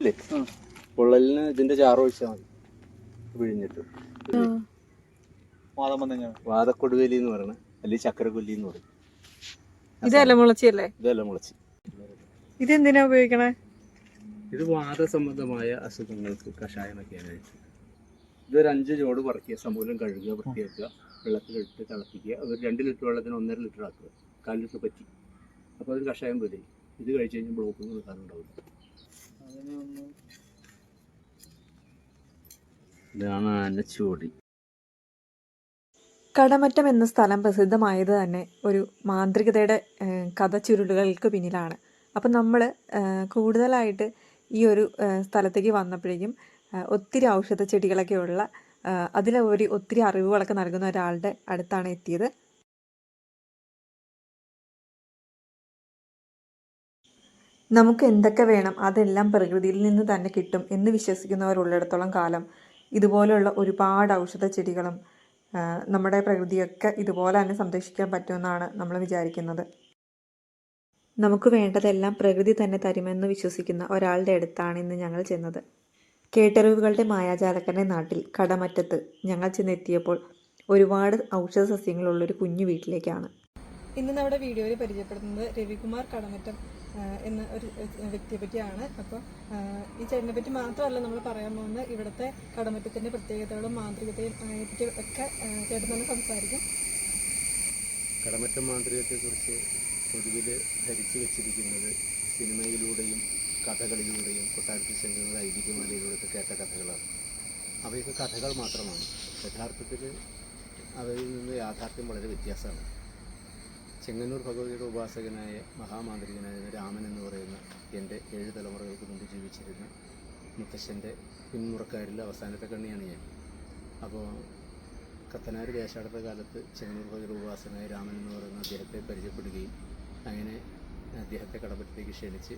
ഇല്ലേ പൊള്ളലിന് ഇതിന്റെ ചാറ് ഒഴിച്ചാൽ മതി. പിഴിഞ്ഞിട്ട്. വാദം എന്ന് പറയണ അല്ലെങ്കിൽ ചക്കരക്കൊല്ലി എന്ന് പറയും ഇതല്ല മുളച്ചിയല്ലേ ഇതല്ല മുളച്ചി ഇതെന്തിനാ ഉപയോഗിക്കണേ? ഇത് വാദസംബന്ധമായ അസുഖങ്ങൾക്ക് കഷായം വയ്ക്കാനായിട്ട് ഇതൊരു അഞ്ച് ചോട് പറക്കുക സമൂലം കഴുകുക വൃത്തിയാക്കുക വെള്ളത്തിലിട്ട് തിളപ്പിക്കുക അത് രണ്ട് ലിറ്റർ വെള്ളത്തിന് ഒന്നര ലിറ്റർ ആക്കുക കാൽ ലിറ്റർ പറ്റി. അപ്പോൾ അതൊരു കഷായം പോലെ ഇത് കഴിച്ചു കഴിഞ്ഞാൽ ബ്ലോക്കൊന്നും നിൽക്കാൻ ഉണ്ടാവില്ല. ഇതാണ് കടമറ്റം എന്ന സ്ഥലം പ്രസിദ്ധമായത് തന്നെ ഒരു മാന്ത്രികതയുടെ കഥ ചുരുളുകൾക്ക് പിന്നിലാണ്. അപ്പം നമ്മൾ കൂടുതലായിട്ട് ഈ ഒരു സ്ഥലത്തേക്ക് വന്നപ്പോഴേക്കും ഒത്തിരി ഔഷധ ചെടികളൊക്കെ ഉള്ള അതിലെ ഒരു ഒത്തിരി അറിവുകളൊക്കെ നൽകുന്ന ഒരാളുടെ അടുത്താണ് എത്തിയത്. നമുക്ക് എന്തൊക്കെ വേണം അതെല്ലാം പ്രകൃതിയിൽ നിന്ന് തന്നെ കിട്ടും എന്ന് വിശ്വസിക്കുന്നവരുള്ളിടത്തോളം കാലം ഇതുപോലെയുള്ള ഒരുപാട് ഔഷധ ചെടികളും നമ്മുടെ പ്രകൃതിയൊക്കെ ഇതുപോലെ തന്നെ സംരക്ഷിക്കാൻ പറ്റുമെന്നാണ് നമ്മൾ വിചാരിക്കുന്നത്. നമുക്ക് വേണ്ടതെല്ലാം പ്രകൃതി തന്നെ തരുമെന്ന് വിശ്വസിക്കുന്ന ഒരാളുടെ അടുത്താണ് ഇന്ന് ഞങ്ങൾ ചെന്നത്. കേട്ടറിവുകളുടെ മായാജാലക്കന്റെ നാട്ടിൽ കടമറ്റത്ത് ഞങ്ങൾ ചെന്നെത്തിയപ്പോൾ ഒരുപാട് ഔഷധ സസ്യങ്ങളുള്ളൊരു കുഞ്ഞു വീട്ടിലേക്കാണ്. ഇന്ന് നമ്മുടെ വീഡിയോയിൽ പരിചയപ്പെടുന്നത് രവികുമാർ കടമറ്റം എന്ന ഒരു വ്യക്തിയെ പറ്റിയാണ്. അപ്പോൾ ഈ ചേട്ടനെ പറ്റി മാത്രമല്ല നമ്മൾ പറയാൻ പോകുന്നത് ഇവിടുത്തെ കടമറ്റത്തിന്റെ പ്രത്യേകതകളും മാന്ത്രികതയും പറ്റി ഒക്കെ ചേട്ടൻ തന്നെ സംസാരിക്കും. കടമറ്റം മാന്ത്രികത്തെക്കുറിച്ച് പൊതുവിൽ ധരിച്ചു വെച്ചിരിക്കുന്നത് സിനിമയിലൂടെയും കഥകളിലൂടെയും കൊട്ടാരത്തിൽ ശങ്കരുടെ ഐതിഹ്യമാലയിലൂടെയൊക്കെ കേട്ട കഥകളാണ് അവയൊക്കെ കഥകൾ മാത്രമാണ്. യഥാർത്ഥത്തിൽ അവയിൽ നിന്ന് യാഥാർത്ഥ്യം വളരെ വ്യത്യാസമാണ്. ചെങ്ങന്നൂർ ഭഗവതിയുടെ ഉപാസകനായ മഹാമാന്ത്രികനായ രാമൻ എന്ന് പറയുന്ന എന്റെ ഏഴ് തലമുറകൾക്ക് മുമ്പ് ജീവിച്ചിരുന്ന മുത്തശ്ശന്റെ പിന്മുറക്കാരിൽ അവസാനത്തെ കണ്ണിയാണ് ഞാൻ. അപ്പോൾ കത്തനാർ ദേശാടത്ത കാലത്ത് ചെങ്ങന്നൂർ ഭഗവതിയുടെ ഉപാസകനായ രാമൻ എന്ന് പറയുന്ന അദ്ദേഹത്തെ പരിചയപ്പെടുകയും അങ്ങനെ അദ്ദേഹത്തെ കടമറ്റത്തേക്ക് ക്ഷണിച്ച്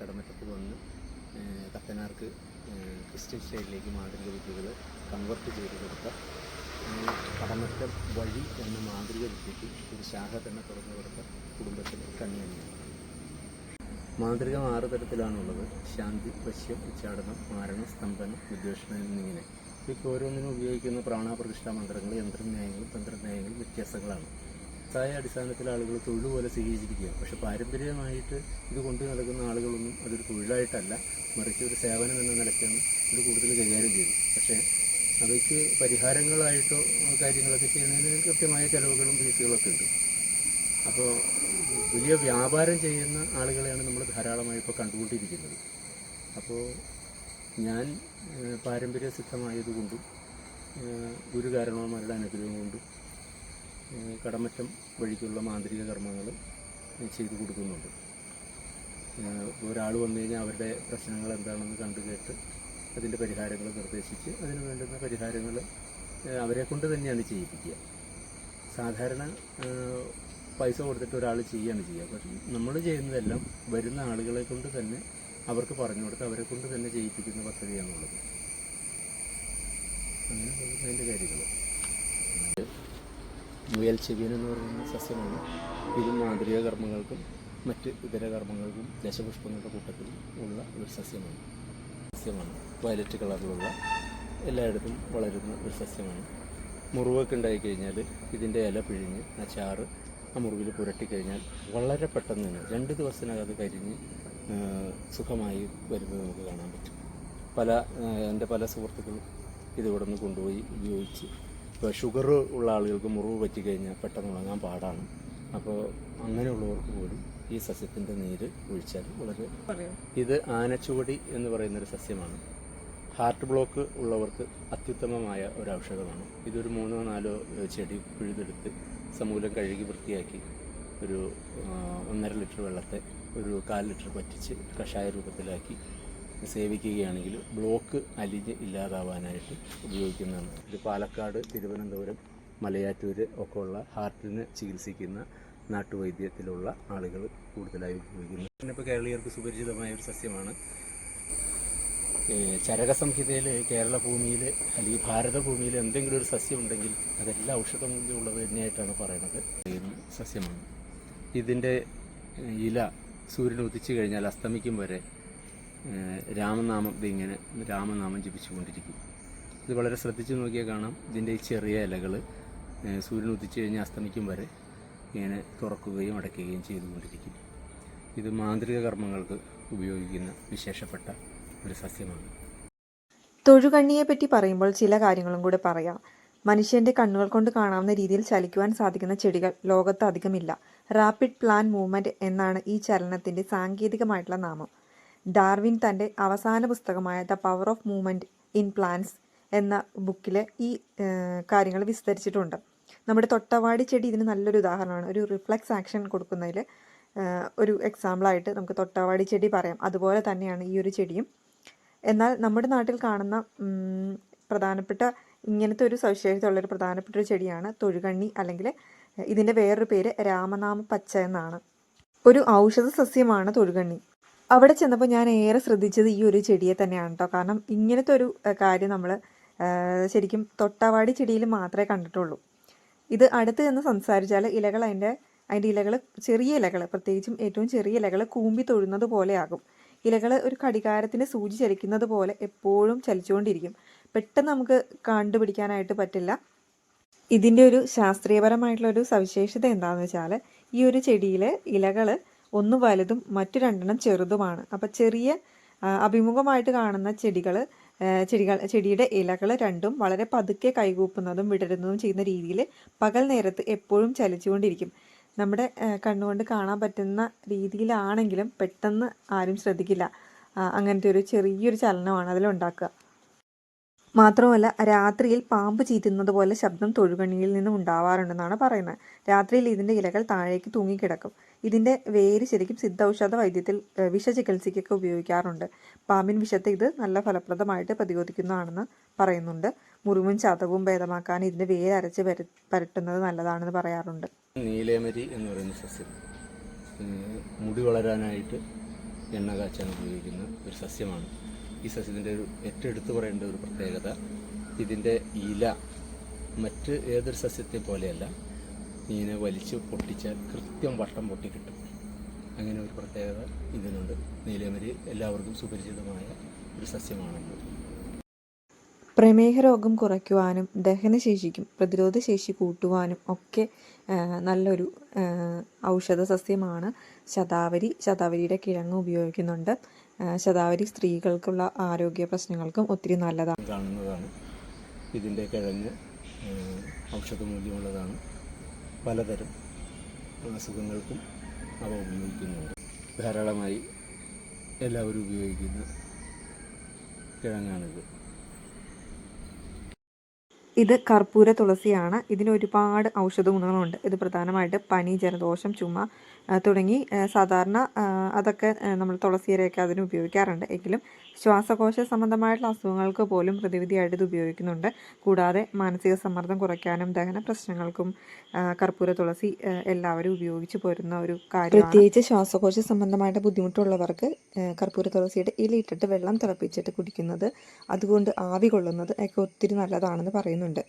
കടമറ്റത്ത് വന്ന് കത്തനാർക്ക് ക്രിസ്ത്യൻ സ്റ്റൈലിലേക്ക് മാന്ത്രിക വിദ്യകൾ കൺവെർട്ട് ചെയ്ത് കൊടുത്ത കടമറ്റം വഴി എന്ന മാതൃക വിദ്യയ്ക്ക് ഒരു ശാഖ തന്നെ തുറന്നു കൊടുത്ത കുടുംബത്തിലെ കണ്ണിയാണ് മാതൃക ആറ് തരത്തിലാണുള്ളത്. ശാന്തി വശ്യം ഉച്ചാടനം മാരണം സ്തംഭനം വിദ്വേഷണം എന്നിങ്ങനെ. ഇപ്പോൾ ഓരോന്നിനും ഉപയോഗിക്കുന്ന പ്രാണാപ്രതിഷ്ഠാ മന്ത്രങ്ങൾ യന്ത്രന്യായങ്ങളും തന്ത്രന്യായങ്ങളും വ്യത്യാസങ്ങളാണ്. സായ അടിസ്ഥാനത്തിൽ ആളുകൾ തൊഴിൽ പോലെ സ്വീകരിച്ചിരിക്കുക പക്ഷെ പാരമ്പര്യമായിട്ട് ഇത് കൊണ്ടു നടക്കുന്ന ആളുകളൊന്നും അതൊരു തൊഴിലായിട്ടല്ല. മറിച്ച് ഒരു സേവനം എന്ന നിലയ്ക്കാണ് ഇത് കൂടുതൽ കൈകാര്യം ചെയ്തു പക്ഷേ അവയ്ക്ക് പരിഹാരങ്ങളായിട്ടോ കാര്യങ്ങളൊക്കെ ചെയ്യുന്നതിന് കൃത്യമായ ചിലവുകളും ഫീസുകളൊക്കെ ഉണ്ട്. അപ്പോൾ വലിയ വ്യാപാരം ചെയ്യുന്ന ആളുകളെയാണ് നമ്മൾ ധാരാളമായി ഇപ്പോൾ കണ്ടുകൊണ്ടിരിക്കുന്നത്. അപ്പോൾ ഞാൻ പാരമ്പര്യ സിദ്ധമായതുകൊണ്ടും ഏഹ്, ഗുരുകാരണവന്മാരുടെ അനുഗ്രഹം കൊണ്ടും കടമറ്റം വഴിക്കുള്ള മാന്ത്രിക കർമ്മങ്ങൾ ചെയ്തു കൊടുക്കുന്നുണ്ട്. ഒരാൾ വന്നു കഴിഞ്ഞാൽ അവരുടെ പ്രശ്നങ്ങൾ എന്താണെന്ന് കണ്ടു കേട്ട് അതിന്റെ പരിഹാരങ്ങൾ നിർദ്ദേശിച്ച് അതിന് വേണ്ടുന്ന പരിഹാരങ്ങൾ അവരെ കൊണ്ട് തന്നെയാണ് ചെയ്യിപ്പിക്കുക. സാധാരണ പൈസ കൊടുത്തിട്ട് ഒരാൾ ചെയ്യുകയാണ് ചെയ്യുക. പക്ഷെ നമ്മൾ ചെയ്യുന്നതെല്ലാം വരുന്ന ആളുകളെ കൊണ്ട് തന്നെ അവർക്ക് പറഞ്ഞു കൊടുത്ത് അവരെ കൊണ്ട് തന്നെ ചെയ്യിപ്പിക്കുന്ന പദ്ധതിയാണുള്ളത്. അങ്ങനെ അതിന്റെ കാര്യങ്ങൾ മുയൽ ചെവിയൻ എന്ന് പറയുന്ന സസ്യമാണ്. ഇത് മാന്ത്രിക കർമ്മങ്ങൾക്കും മറ്റ് ഇതര കർമ്മങ്ങൾക്കും ദശപുഷ്പങ്ങളുടെ കൂട്ടത്തിൽ ഉള്ള ഒരു സസ്യമാണ്. സസ്യമാണ്. വയലറ്റ് കളറിലുള്ള എല്ലായിടത്തും വളരുന്ന ഒരു സസ്യമാണ്. മുറിവൊക്കെ ഉണ്ടായി കഴിഞ്ഞാൽ ഇതിന്റെ ഇല പിഴിഞ്ഞ് ആ ചാറ് ആ മുറിവിൽ പുരട്ടിക്കഴിഞ്ഞാൽ വളരെ പെട്ടെന്ന് തന്നെ രണ്ട് ദിവസത്തിനകം അത് കരിഞ്ഞ് സുഖമായി വരുന്നത് നമുക്ക് കാണാൻ പറ്റും. പല എന്റെ പല സുഹൃത്തുക്കളും ഇത് ഇവിടെ നിന്ന് കൊണ്ടുപോയി ഉപയോഗിച്ച് ഇപ്പോൾ ഷുഗർ ഉള്ള ആളുകൾക്ക് മുറിവ് പറ്റിക്കഴിഞ്ഞാൽ പെട്ടെന്ന് ഉണങ്ങാൻ പാടാണ്. അപ്പോൾ അങ്ങനെയുള്ളവർക്ക് പോലും ഈ സസ്യത്തിന്റെ നീര് ഒഴിച്ചാൽ വളരെ ഇത് ആനച്ചുവടി എന്ന് പറയുന്നൊരു സസ്യമാണ്. ഹാർട്ട് ബ്ലോക്ക് ഉള്ളവർക്ക് അത്യുത്തമമായ ഒരു ഔഷധമാണ് ഇതൊരു മൂന്നോ നാലോ ചെടി പിഴുതെടുത്ത് സമൂലം കഴുകി വൃത്തിയാക്കി ഒരു ഒന്നര ലിറ്റർ വെള്ളത്തെ ഒരു കാൽ ലിറ്റർ പറ്റിച്ച് കഷായ രൂപത്തിലാക്കി സേവിക്കുകയാണെങ്കിൽ ബ്ലോക്ക് അലിഞ്ഞ് ഇല്ലാതാവാനായിട്ട് ഉപയോഗിക്കുന്നതാണ്. ഇത് പാലക്കാട് തിരുവനന്തപുരം മലയാറ്റൂർ ഒക്കെ ഉള്ള ഹാർട്ടിന് ചികിത്സിക്കുന്ന നാട്ടുവൈദ്യത്തിലുള്ള ആളുകൾ കൂടുതലായി ഉപയോഗിക്കുന്നു. പിന്നെ ഇപ്പോൾ കേരളീയർക്ക് സുപരിചിതമായ ഒരു സസ്യമാണ് ചരക സംഹിതയിൽ കേരള ഭൂമിയിൽ അല്ലെങ്കിൽ ഭാരതഭൂമിയിൽ എന്തെങ്കിലും ഒരു സസ്യം ഉണ്ടെങ്കിൽ അതെല്ലാം ഔഷധ മൂല്യമുള്ളത് തന്നെയായിട്ടാണ് പറയുന്നത്. സസ്യമാണ്? ഇതിന്റെ ഇല സൂര്യൻ ഉദിച്ചു കഴിഞ്ഞാൽ അസ്തമിക്കും വരെ രാമനാമം ഇതിങ്ങനെ രാമനാമം ജപിച്ചുകൊണ്ടിരിക്കും. ഇത് വളരെ ശ്രദ്ധിച്ചു നോക്കിയാൽ കാണാം. ഇതിന്റെ ഈ ചെറിയ ഇലകൾ സൂര്യൻ ഉദിച്ചു കഴിഞ്ഞാൽ അസ്തമിക്കും വരെ ഇങ്ങനെ തുറക്കുകയും അടയ്ക്കുകയും ചെയ്തുകൊണ്ടിരിക്കും. ഇത് മാന്ത്രിക കർമ്മങ്ങൾക്ക് ഉപയോഗിക്കുന്ന വിശേഷപ്പെട്ട ഒരു സസ്യമാണ്. തൊഴുകണ്ണിയെ പറ്റി പറയുമ്പോൾ ചില കാര്യങ്ങളും കൂടെ പറയാം. മനുഷ്യന്റെ കണ്ണുകൾ കൊണ്ട് കാണാവുന്ന രീതിയിൽ ചലിക്കുവാൻ സാധിക്കുന്ന ചെടികൾ ലോകത്ത് അധികമില്ല. റാപ്പിഡ് പ്ലാൻ മൂവ്മെന്റ് എന്നാണ് ഈ ചലനത്തിന്റെ സാങ്കേതികമായിട്ടുള്ള നാമം. ഡാർവിൻ തന്റെ അവസാന പുസ്തകമായ the power of movement in plants എന്ന ബുക്കിൽ ഈ കാര്യങ്ങൾ വിസ്തരിച്ചിട്ടുണ്ട്. നമ്മുടെ തൊട്ടവാടി ചെടി ഇതിന് നല്ലൊരു ഉദാഹരണമാണ്. ഒരു റിഫ്ലക്സ് ആക്ഷൻ കൊടുക്കുന്നതിൽ ഒരു എക്സാമ്പിളായിട്ട് നമുക്ക് തൊട്ടവാടി ചെടി പറയാം. അതുപോലെ തന്നെയാണ് ഈ ഒരു ചെടിയും. എന്നാൽ നമ്മുടെ നാട്ടിൽ കാണുന്ന പ്രധാനപ്പെട്ട ഇങ്ങനത്തെ ഒരു സവിശേഷത ഉള്ളൊരു പ്രധാനപ്പെട്ട ഒരു ചെടിയാണ് തൊഴുകണ്ണി അല്ലെങ്കിൽ ഇതിന്റെ വേറൊരു പേര് രാമനാമ പച്ച എന്നാണ്. ഒരു ഔഷധ സസ്യമാണ് തൊഴുകണ്ണി. അവിടെ ചെന്നപ്പോൾ ഞാൻ ഏറെ ശ്രദ്ധിച്ചത് ഈ ഒരു ചെടിയെ തന്നെയാണ് കേട്ടോ. കാരണം ഇങ്ങനത്തെ ഒരു കാര്യം നമ്മൾ ശരിക്കും തൊട്ടവാടി ചെടിയിൽ മാത്രമേ കണ്ടിട്ടുള്ളൂ. ഇത് അടുത്ത് നിന്ന് സംസാരിച്ചാൽ ഇലകൾ അതിന്റെ അതിന്റെ ഇലകൾ ചെറിയ ഇലകൾ പ്രത്യേകിച്ചും ഏറ്റവും ചെറിയ ഇലകൾ കൂമ്പി തൊഴുന്നത് പോലെയാകും. ഇലകൾ ഒരു കടികാരത്തിന്റെ സൂചി ചലിക്കുന്നത് പോലെ എപ്പോഴും ചലിച്ചുകൊണ്ടിരിക്കും. പെട്ടെന്ന് നമുക്ക് കണ്ടുപിടിക്കാനായിട്ട് പറ്റില്ല. ഇതിന്റെ ഒരു ശാസ്ത്രീയപരമായിട്ടുള്ള ഒരു സവിശേഷത എന്താണെന്ന് വെച്ചാൽ ഈ ഒരു ചെടിയിലെ ഇലകൾ ഒന്ന് വലുതും മറ്റു രണ്ടെണ്ണം ചെറുതുമാണ്. അപ്പോൾ ചെറിയ അഭിമുഖമായിട്ട് കാണുന്ന ചെടികൾ ചെടികൾ ചെടിയുടെ ഇലകൾ രണ്ടും വളരെ പതുക്കെ കൈകൂപ്പുന്നതും വിടരുന്നതും ചെയ്യുന്ന രീതിയിൽ പകൽ നേരത്ത് എപ്പോഴും ചലിച്ചുകൊണ്ടിരിക്കും. നമ്മുടെ കണ്ണുകൊണ്ട് കാണാൻ പറ്റുന്ന രീതിയിലാണെങ്കിലും പെട്ടെന്ന് ആരും ശ്രദ്ധിക്കില്ല. അങ്ങനത്തെ ഒരു ചെറിയൊരു ചലനമാണ് അതിലുണ്ടാക്കുക മാത്രമല്ല രാത്രിയിൽ പാമ്പ് ചീറ്റുന്നത് പോലെ ശബ്ദം തൊഴുകണിയിൽ നിന്നും ഉണ്ടാവാറുണ്ടെന്നാണ് പറയുന്നത്. രാത്രിയിൽ ഇതിന്റെ ഇലകൾ താഴേക്ക് തൂങ്ങിക്കിടക്കും. ഇതിന്റെ വേര് ശരിക്കും സിദ്ധൌഷധ വൈദ്യത്തിൽ വിഷ ചികിത്സയ്ക്കൊക്കെ ഉപയോഗിക്കാറുണ്ട്. പാമ്പിൻ വിഷത്തെ ഇത് നല്ല ഫലപ്രദമായിട്ട് പ്രതിരോധിക്കുന്നതാണെന്ന് പറയുന്നുണ്ട്. മുറിവും ചതവും ഭേദമാക്കാൻ ഇതിന്റെ വേര് അരച്ച് പര പരട്ടുന്നത് നല്ലതാണെന്ന് പറയാറുണ്ട്. നീലേമരി എന്ന് പറയുന്ന സസ്യം. മുടി വളരാനായിട്ട് എണ്ണ കാച്ചാൻ ഉപയോഗിക്കുന്ന ഒരു സസ്യമാണ്. ഈ സസ്യത്തിന്റെ ഒരു ഏറ്റവും എടുത്തു പറയേണ്ട ഒരു പ്രത്യേകത ഇതിന്റെ ഇല മറ്റ് ഏതൊരു സസ്യത്തെ പോലെയല്ല ഇങ്ങനെ വലിച്ച് പൊട്ടിച്ചാൽ കൃത്യം വട്ടം പൊട്ടി കിട്ടും. അങ്ങനെ ഒരു പ്രത്യേകത ഇതിനുണ്ട്. നീലമരി എല്ലാവർക്കും സുപരിചിതമായ ഒരു സസ്യമാണല്ലോ. പ്രമേഹ രോഗം കുറയ്ക്കുവാനും ദഹനശേഷിക്കും പ്രതിരോധശേഷി കൂട്ടുവാനും ഒക്കെ നല്ലൊരു ഔഷധ സസ്യമാണ് ശതാവരി. ശതാവരിയുടെ കിഴങ്ങ് ഉപയോഗിക്കുന്നുണ്ട്. ശതാവരി സ്ത്രീകൾക്കുള്ള ആരോഗ്യ പ്രശ്നങ്ങൾക്കും ഒത്തിരി നല്ലതാണ്. കാണുന്നതാണ്. ഇതിന്റെ കിഴങ്ങ് ഔഷധ മൂല്യമുള്ളതാണ് പലതരം അസുഖങ്ങൾക്കും അവ ഉപയോഗിക്കുന്നുണ്ട്. ധാരാളമായി എല്ലാവരും ഉപയോഗിക്കുന്ന കിഴങ്ങാണിത്. ഇത് കർപ്പൂര തുളസിയാണ്. ഇതിന് ഒരുപാട് ഔഷധ ഗുണങ്ങളുണ്ട്. ഇത് പ്രധാനമായിട്ട് പനി ജലദോഷം ചുമ തുടങ്ങി. സാധാരണ അതൊക്കെ നമ്മൾ തുളസിയിലയൊക്കെ അതിന് ഉപയോഗിക്കാറുണ്ട്. എങ്കിലും ശ്വാസകോശ സംബന്ധമായിട്ടുള്ള അസുഖങ്ങൾക്ക് പോലും പ്രതിവിധിയായിട്ട് ഇത് ഉപയോഗിക്കുന്നുണ്ട്. കൂടാതെ മാനസിക സമ്മർദ്ദം കുറയ്ക്കാനും ദഹന പ്രശ്നങ്ങൾക്കും കർപ്പൂര തുളസി എല്ലാവരും ഉപയോഗിച്ചു പോരുന്ന ഒരു കാര്യം പ്രത്യേകിച്ച് ശ്വാസകോശ സംബന്ധമായിട്ട് ബുദ്ധിമുട്ടുള്ളവർക്ക് കർപ്പൂര തുളസിയുടെ ഇലയിട്ടിട്ട് വെള്ളം തിളപ്പിച്ചിട്ട് കുടിക്കുന്നത് അതുകൊണ്ട് ആവി കൊള്ളുന്നത് ഒക്കെ ഒത്തിരി നല്ലതാണെന്ന് പറയുന്നുണ്ട്.